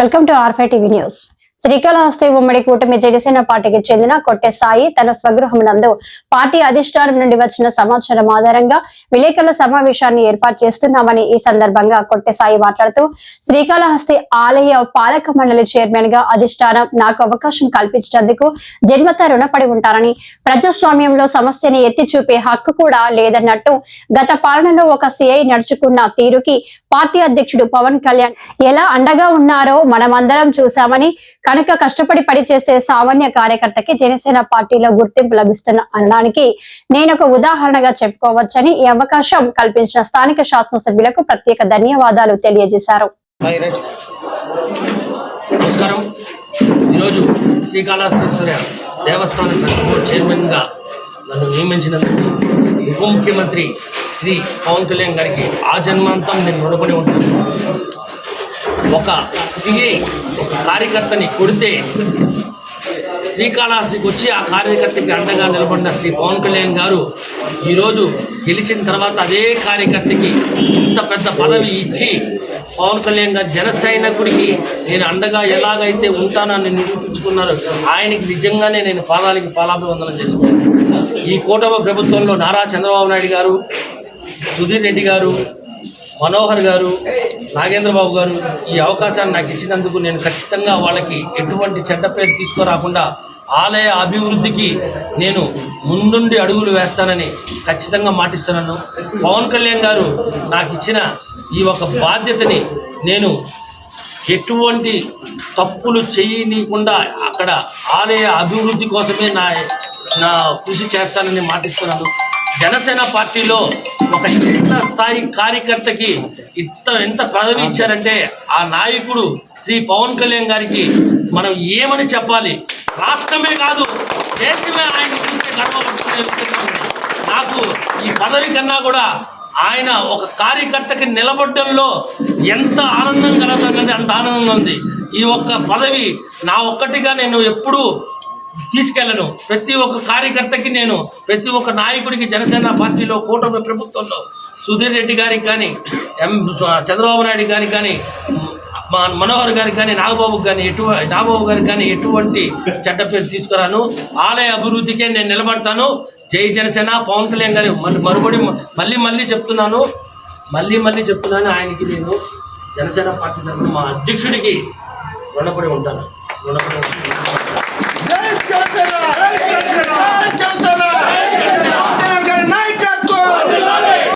Welcome to R5 TV news Srikalahasti ఉమ్మడి కూటమి జనసేన పార్టీకి చెందిన కొట్టె సాయి తన స్వగృహం నందు పార్టీ అధిష్టానం నుండి వచ్చిన సమాచారం ఆధారంగా విలేకరుల సమావేశాన్ని ఏర్పాటు చేస్తున్నామని ఈ సందర్భంగా కొట్టె సాయి మాట్లాడుతూ శ్రీకాళహస్తి ఆలయ పాలక మండలి చైర్మన్గా అధిష్టానం నాకు అవకాశం కల్పించినందుకు జన్మత రుణపడి ఉంటానని ప్రజాస్వామ్యంలో సమస్యని ఎత్తి చూపే హక్కు కూడా లేదన్నట్టు గత పాలనలో ఒక సిఐ నడుచుకున్న తీరుకి పార్టీ అధ్యక్షుడు పవన్ కళ్యాణ్ ఎలా అండగా ఉన్నారో మనమందరం చూశామని కనుక కష్టపడి పనిచేసే సామాన్య కార్యకర్తకి జనసేన పార్టీలో గుర్తింపు లభిస్తున్న అనడానికి నేను ఒక ఉదాహరణగా చెప్పుకోవచ్చని ఈ అవకాశం కల్పించిన స్థానిక శాసనసభ్యులకు ప్రత్యేక ధన్యవాదాలు తెలియజేశారు. నమస్కారం. ఈరోజు శ్రీకాళహస్తీశ్వర దేవస్థాన ట్రస్ట్ బోర్డు చైర్మన్గా నన్ను నియమించినందుకు ఉప ముఖ్యమంత్రి శ్రీ పవన్ కళ్యాణ్ గారికి ఆ జన్మాంతం నేను రుణపడి ఉంటాను. ఒక సిఐ ఒక కార్యకర్తని కొడితే శ్రీకాళహస్తికి వచ్చి ఆ కార్యకర్తకి అండగా నిలబడిన శ్రీ పవన్ కళ్యాణ్ గారు ఈరోజు గెలిచిన తర్వాత అదే కార్యకర్తకి ఇంత పెద్ద పదవి ఇచ్చి పవన్ కళ్యాణ్ గారు జన సైనికుడికి నేను అండగా ఎలాగైతే ఉంటానని నిరూపించుకున్నారు ఆయనకి నిజంగానే నేను పాదాలకి పాలాభివందనం చేసుకున్నాను ఈ కూటమి ప్రభుత్వంలో నారా చంద్రబాబు నాయుడు గారు సుధీర్ రెడ్డి గారు మనోహర్ గారు నాగేంద్రబాబు గారు ఈ అవకాశాన్ని నాకు ఇచ్చినందుకు నేను ఖచ్చితంగా వాళ్ళకి ఎటువంటి చెడ్డ పేరు తీసుకురాకుండా ఆలయ అభివృద్ధికి నేను ముందుండి అడుగులు వేస్తానని ఖచ్చితంగా మాటిస్తున్నాను. పవన్ కళ్యాణ్ గారు నాకు ఇచ్చిన ఈ ఒక బాధ్యతని నేను ఎటువంటి తప్పులు చేయనీయకుండా అక్కడ ఆలయ అభివృద్ధి కోసమే నా నా కృషి చేస్తానని మాటిస్తున్నాను. జనసేన పార్టీలో ఒక చిన్న స్థాయి కార్యకర్తకి ఇంత ఎంత పదవి ఇచ్చారంటే ఆ నాయకుడు శ్రీ పవన్ కళ్యాణ్ గారికి మనం ఏమని చెప్పాలి? రాష్ట్రమే కాదు దేశమే ఆయన చూస్తే గర్వపడుతున్న నాకు ఈ పదవి కన్నా కూడా ఆయన ఒక కార్యకర్తకి నిలబడడంలో ఎంత ఆనందం కలదంటే అంత ఆనందంగా ఉంది. ఈ ఒక్క పదవి నా ఒక్కటిగా నేను ఎప్పుడూ తీసుకెళ్ళను. ప్రతి ఒక్క కార్యకర్తకి నేను ప్రతి ఒక్క నాయకుడికి జనసేన పార్టీలో కూటమి ప్రభుత్వంలో సుధీర్ రెడ్డి గారికి కానీ ఎం చంద్రబాబు నాయుడు గారికి కానీ మా మనోహర్ గారికి కానీ నాగబాబుకి కానీ ఎటు నాగబాబు గారికి కానీ ఎటువంటి చెడ్డ పేరు తీసుకురాను. ఆలయ అభివృద్ధికే నేను నిలబడతాను. జై జనసేన పవన్ కళ్యాణ్ గారి మళ్ళీ మరుబడి మళ్ళీ మళ్ళీ చెప్తున్నాను. మళ్ళీ మళ్ళీ చెప్తున్నాను. ఆయనకి నేను జనసేన పార్టీ తరఫున మా అధ్యక్షుడికి రుణపడి ఉంటాను. రుణపడి ఉంటాను.